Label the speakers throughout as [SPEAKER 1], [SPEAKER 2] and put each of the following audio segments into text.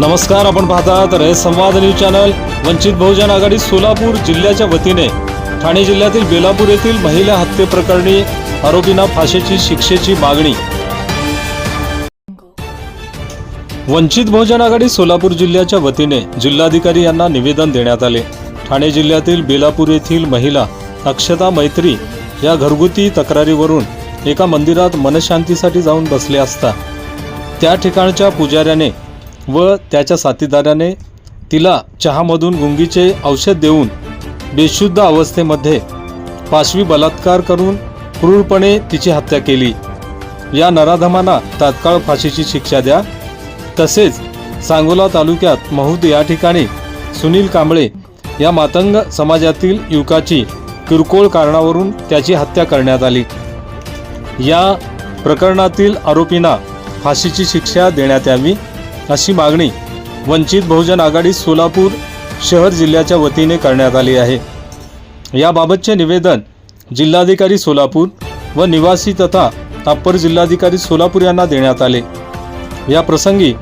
[SPEAKER 1] नमस्कार आपण पाहतात रे संवाद न्यूज चॅनल वंचित बहुजन आघाडी सोलापूर जिल्ह्याच्या वतीने. ठाणे जिल्ह्यातील बेलापूर येथील महिला हत्येप्रकरणी आरोपींना फाशीची शिक्षेची मागणी. वंचित बहुजन आघाडी सोलापूर जिल्ह्याच्या वतीने जिल्हाधिकारी यांना निवेदन देण्यात आले. ठाणे जिल्ह्यातील बेलापूर येथील महिला अक्षता मैत्री या घरगुती तक्रारीवरून एका मंदिरात मनशांतीसाठी जाऊन बसले असता. त्या ठिकाणच्या पुजाऱ्याने व त्याच्या साथीदाराने तिला चहामधून गुंगीचे औषध देऊन बेशुद्ध अवस्थेमध्ये पाशवी बलात्कार करून क्रूरपणे तिची हत्या केली. या नराधमांना तात्काळ फाशीची शिक्षा द्या. तसेच सांगोला तालुक्यात महूद या ठिकाणी सुनील कांबळे या मातंग समाजातील युवकाची किरकोळ कारणावरून त्याची हत्या करण्यात आली. या प्रकरणातील आरोपींना फाशीची शिक्षा देण्यात यावी. अशी मागणी वंचित बहुजन आघाडी सोलापूर शहर जिल्ह्याच्या वतीने करण्यात आली आहे. याबाबतचे निवेदन जिल्हाधिकारी सोलापूर व निवासी तथा अप्पर जिल्हाधिकारी सोलापूर यांना देण्यात आले. या प्रसंगी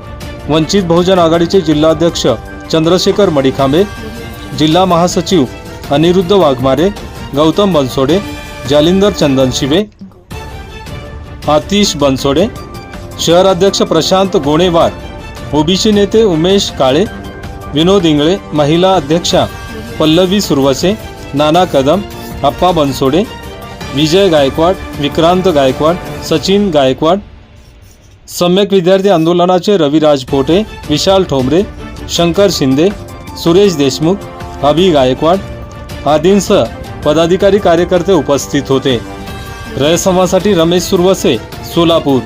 [SPEAKER 1] वंचित बहुजन आघाडीचे जिल्हाध्यक्ष चंद्रशेखर मडिखांबे जिल्हा महासचिव अनिरुद्ध वाघमारे गौतम बनसोडे जालिंदर चंदन शिवे आतिश बनसोडे शहराध्यक्ष प्रशांत गोणेवार ओबीसी नेते उमेश काळे विनोद इंगळे महिला अध्यक्षा पल्लवी सुरवसे नाना कदम अप्पा बनसोडे विजय गायकवाड विक्रांत गायकवाड सचिन गायकवाड सम्यक विद्यार्थी आंदोलनाचे रविराज पोटे विशाल ठोंबरे शंकर शिंदे सुरेश देशमुख अभि गायकवाड आदींसह पदाधिकारी कार्यकर्ते उपस्थित होते. रयसमासाठी रमेश सुरवसे सोलापूर.